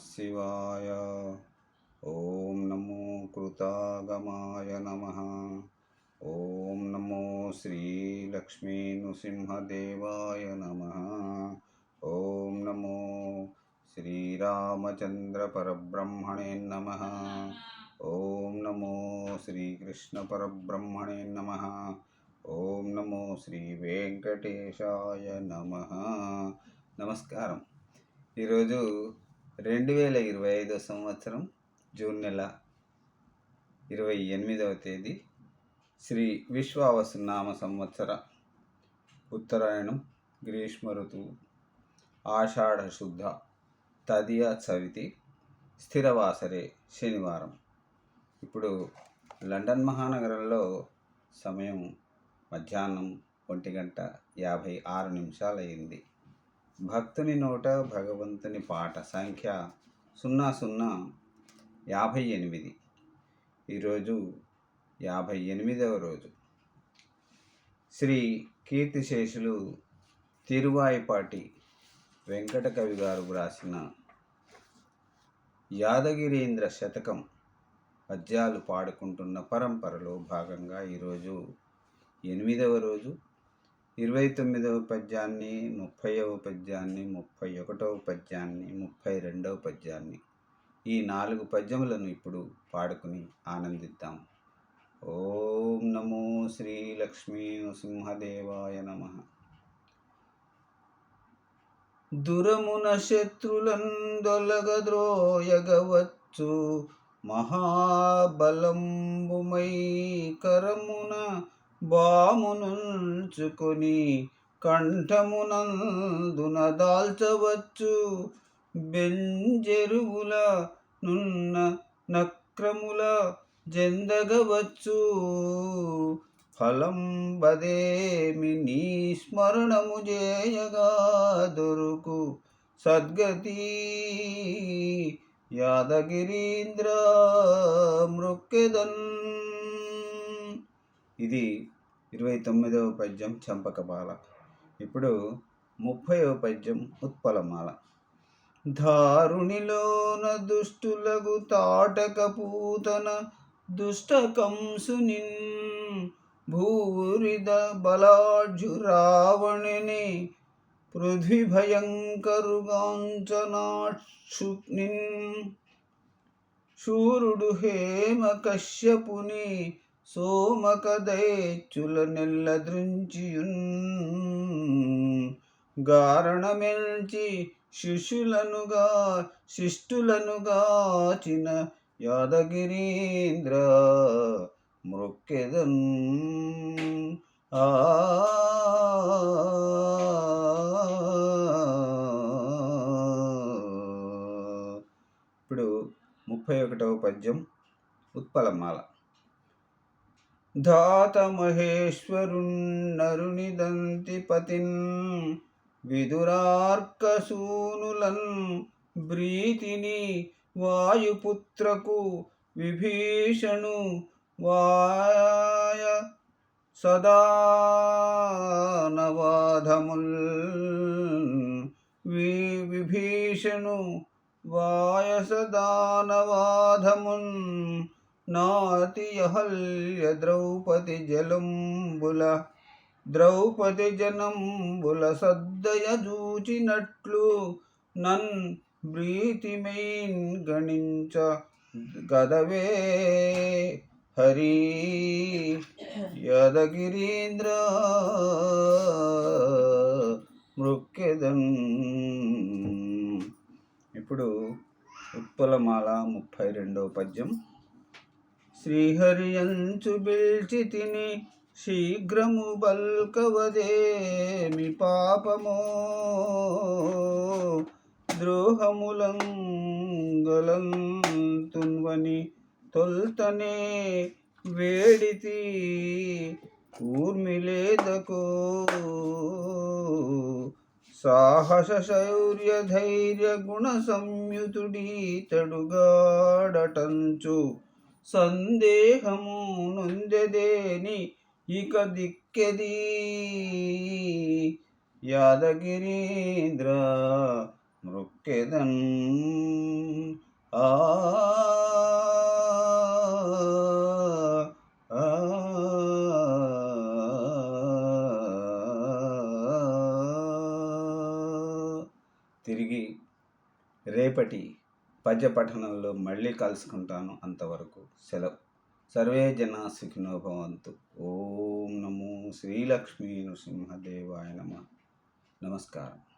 శివాయ ఓం నమో కృతాగమాయ నమ ఓం నమో శ్రీలక్ష్మీ నృసింహదేవాయ నమ ఓం నమో శ్రీరామచంద్ర పరబ్రహ్మణే నమ ఓం నమో శ్రీకృష్ణ పరబ్రహ్మణే నమ ఓం నమో శ్రీ వెంకటేశాయ నమ నమస్కారం ఈరోజు రెండు వేల ఇరవై ఐదో సంవత్సరం జూన్ నెల ఇరవై ఎనిమిదవ తేదీ శ్రీ విశ్వావసునామ సంవత్సర ఉత్తరాయణం గ్రీష్మ ఋతువు ఆషాఢ శుద్ధ తదియ చవితి స్థిరవాసరే శనివారం. ఇప్పుడు లండన్ మహానగరంలో సమయం మధ్యాహ్నం ఒంటి గంట యాభై ఆరు నిమిషాలయ్యింది. భక్తుని నోట భగవంతుని పాట సంఖ్య సున్నా సున్నా యాభై ఎనిమిది. ఈరోజు యాభై ఎనిమిదవ రోజు. శ్రీ కీర్తిశేషులు తిరువాయిపాటి వెంకట కవి గారు వ్రాసిన యాదగిరీంద్ర శతకం పద్యాలు పాడుకుంటున్న పరంపరలో భాగంగా ఈరోజు ఎనిమిదవ రోజు. ఇరవై తొమ్మిదవ పద్యాన్ని ముప్పైవ పద్యాన్ని ముప్పై ఒకటవ పద్యాన్ని ముప్పై రెండవ పద్యాన్ని ఈ నాలుగు పద్యములను ఇప్పుడు పాడుకుని ఆనందిద్దాం. ఓం నమో శ్రీ లక్ష్మీ నృసింహదేవాయ నమ. దురమున శత్రులందొలగద్రోయగవచ్చు. మహాబలంబుమై కరమున బామునుంచుకొని కంఠమునందున దాల్చవచ్చు. బెంజెరువుల నున్న నక్రముల జెందగవచ్చు. ఫలం బదేమి నీ స్మరణము చేయగా దొరుకు సద్గతి. యాదగిరీంద్ర మృక్కెదన్. ఇది ఇరవై తొమ్మిదవ పద్యం చంపకమాల ఇప్పుడు ముప్పైవ పద్యం ఉత్పలమాల. దారుణిలోన దుష్టులగు తాటకపూతన దుష్ట భూరిద బలాజు రావణిని పృథ్వీ భయంకరుగాంచనాక్షునిన్ శూరుడు హేమ కశ్యపుని సోమకదైచుల నెల్లదృంచియున్ గారణమెల్చి శిష్యులనుగా శిష్టులనుగాచిన యాదగిరీంద్ర మృక్కెదన్. ఆ ఇప్పుడు ముప్పై ఒకటవ పద్యం ఉత్పలమాల ధాత మహేశ్వరున్నరుని దంతిపతిన్ విదురార్కసూనులన్ బ్రీతిని వాయుపుత్రకు విభీషణు వాయ సదానవాధముల్ వి విభీషణు వాయసదానవాధమున్ నాతియహల్య ద్రౌపది జలంబుల ద్రౌపది జనంబుల సద్దయ జూచినట్లు నన్ బ్రీతిమైన్ గణించ గదవే హరి. యదగిరీంద్ర మృక్కెదన్. ఇప్పుడు ఉత్పలమాల ముప్పై రెండవ పద్యం. శ్రీహరియంచు బిల్చి తిని శీఘ్రము బల్కవదేమి పాపమో. ద్రోహములంగలంతున్వని తొల్తనే వేడితి ఊర్మిలేదకో. సాహస శౌర్య ధైర్య గుణ సంయుతుడీతడుగాడటంచు సందేహము నొందెదేని ఇక దిక్కెది యాదగిరీంద్ర మృక్కెదన్ ఆ, తిరిగి రేపటి పద్య పఠనంలో మళ్ళీ కలుసుకుంటాను అంతవరకు. సెలవు. సర్వే జన సుఖినో భవంతు. ఓం నమో శ్రీలక్ష్మీ నృసింహదేవాయ నమ. నమస్కారం.